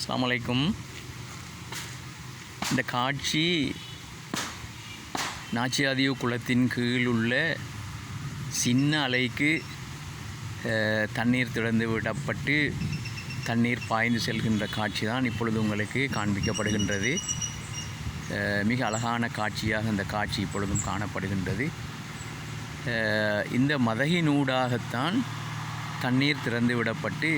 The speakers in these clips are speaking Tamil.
அஸ்ஸலாமு இந்த காட்சி நாச்சியாதியோ குளத்தின் கீழ் உள்ள சின்ன அலைக்கு தண்ணீர் திறந்து விடப்பட்டு தண்ணீர் பாய்ந்து செல்கின்ற காட்சி தான் இப்பொழுது உங்களுக்கு காண்பிக்கப்படுகின்றது. மிக அழகான காட்சியாக இந்த காட்சி இப்பொழுதும் காணப்படுகின்றது. இந்த மதகினூடாகத்தான் தண்ணீர் திறந்து விடப்பட்டு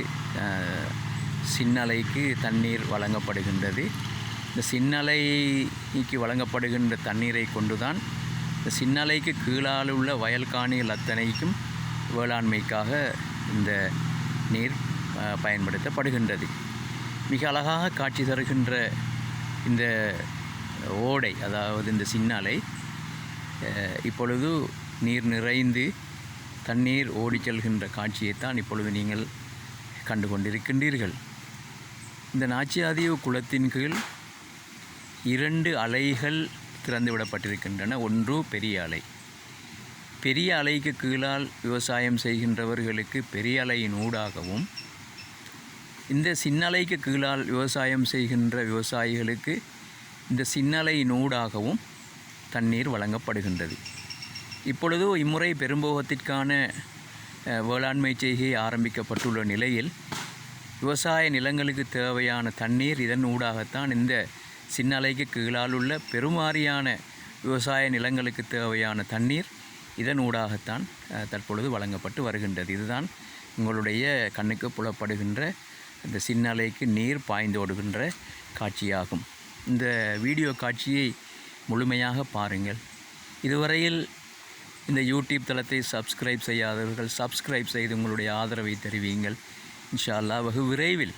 சின்னலைக்கு தண்ணீர் வழங்கப்படுகின்றது. இந்த சின்னலைக்கு வழங்கப்படுகின்ற தண்ணீரை கொண்டுதான் இந்த சின்னலைக்கு கீழால் உள்ள வயல்காணிகள் அத்தனைக்கும் வேளாண்மைக்காக இந்த நீர் பயன்படுத்தப்படுகின்றது. மிக அழகாக காட்சி தருகின்ற இந்த ஓடை அதாவது இந்த சின்னாலை இப்பொழுது நீர் நிறைந்து தண்ணீர் ஓடிச் செல்கின்ற காட்சியைத்தான் இப்பொழுது நீங்கள் கண்டு கொண்டிருக்கின்றீர்கள் இந்த நாச்சியாதீவ குளத்தின் கீழ் இரண்டு அலைகள் திறந்து விடப்பட்டிருக்கின்றன ஒன்று பெரிய அலை. பெரிய அலைக்கு கீழால் விவசாயம் செய்கின்றவர்களுக்கு பெரிய அலையின் ஊடாகவும் இந்த சின்னலைக்கு கீழால் விவசாயம் செய்கின்ற விவசாயிகளுக்கு இந்த சின்னலையின் ஊடாகவும் தண்ணீர் வழங்கப்படுகின்றது. இப்பொழுது இம்முறை பெரும்போகத்திற்கான வேளாண்மை செய்கை ஆரம்பிக்கப்பட்டுள்ள நிலையில் விவசாய நிலங்களுக்கு தேவையான தண்ணீர் இதன் ஊடாகத்தான் இந்த சின்னலைக்கு கீழால் உள்ள பெருமாறியான விவசாய நிலங்களுக்கு தேவையான தண்ணீர் இதன் ஊடாகத்தான் தற்பொழுது வழங்கப்பட்டு வருகின்றது. இதுதான் உங்களுடைய கண்ணுக்கு புலப்படுகின்ற இந்த சின்னலைக்கு நீர் பாய்ந்தோடுகின்ற காட்சியாகும். இந்த வீடியோ காட்சியை முழுமையாக பாருங்கள். இதுவரையில் இந்த யூடியூப் தளத்தை சப்ஸ்கிரைப் செய்யாதவர்கள் சப்ஸ்கிரைப் செய்து உங்களுடைய ஆதரவை தெரிவியுங்கள். இன்ஷா அல்லாஹ் வெகு விரைவில்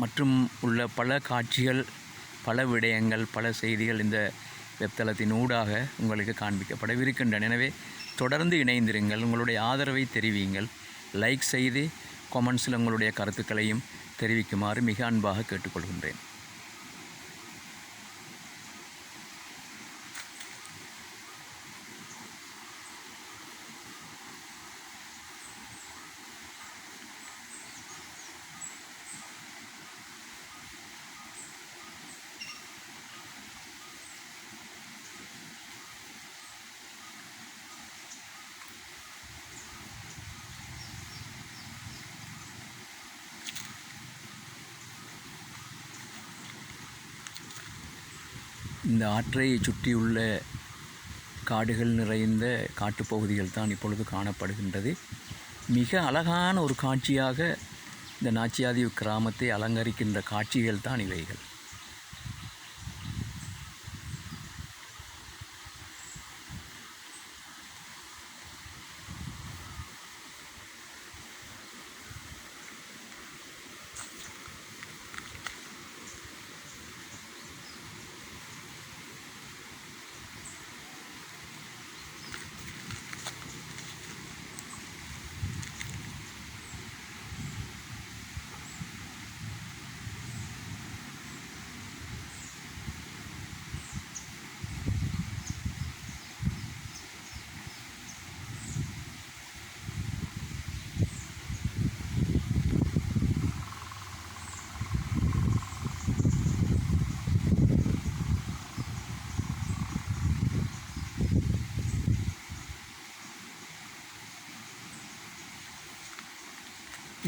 மற்றும் உள்ள பல காட்சிகள் பல விடயங்கள் பல செய்திகள் இந்த வெப்தளத்தின் ஊடாக உங்களுக்கு காண்பிக்கப்படவிருக்கின்றன. எனவே தொடர்ந்து இணைந்திருங்கள் உங்களுடைய ஆதரவை தெரிவியுங்கள். லைக் செய்து கொமெண்ட்ஸில் உங்களுடைய கருத்துக்களையும் தெரிவிக்குமாறு மிக அன்பாக கேட்டுக்கொள்கின்றேன். இந்த ஆற்றை சுற்றியுள்ள காடுகள் நிறைந்த காட்டுப்பகுதிகள் தான் இப்பொழுது காணப்படுகின்றது. மிக அழகான ஒரு காட்சியாக இந்த நாச்சியாதி கிராமத்தை அலங்கரிக்கின்ற காட்சிகள் தான் இவைகள்.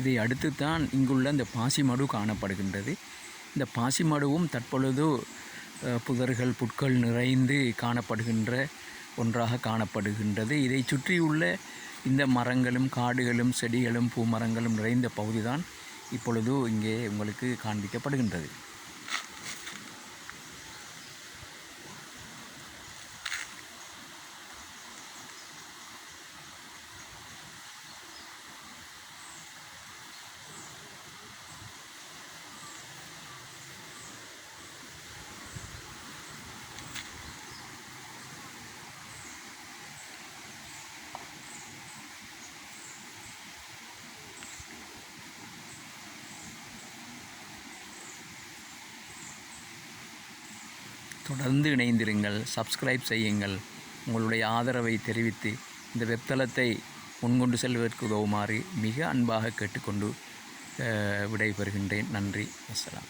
இதை அடுத்து தான் இங்குள்ள இந்த பாசிமடு காணப்படுகின்றது. இந்த பாசிமடுவும் தற்பொழுது புதர்கள் புட்கள் நிறைந்து காணப்படுகின்ற ஒன்றாக காணப்படுகின்றது. இதை சுற்றியுள்ள இந்த மரங்களும் காடுகளும் செடிகளும் பூமரங்களும் நிறைந்த பகுதி தான் இப்பொழுது இங்கே உங்களுக்கு காண்பிக்கப்படுகின்றது. தொடர்ந்து இணைந்திருங்கள் சப்ஸ்கிரைப் செய்யுங்கள். உங்களுடைய ஆதரவை தெரிவித்து இந்த வெப்தளத்தை முன்கொண்டு செல்வதற்கு உதவுமாறு மிக அன்பாக கேட்டுக்கொண்டு விடைபெறுகின்றேன். நன்றி. அஸ்ஸலாம்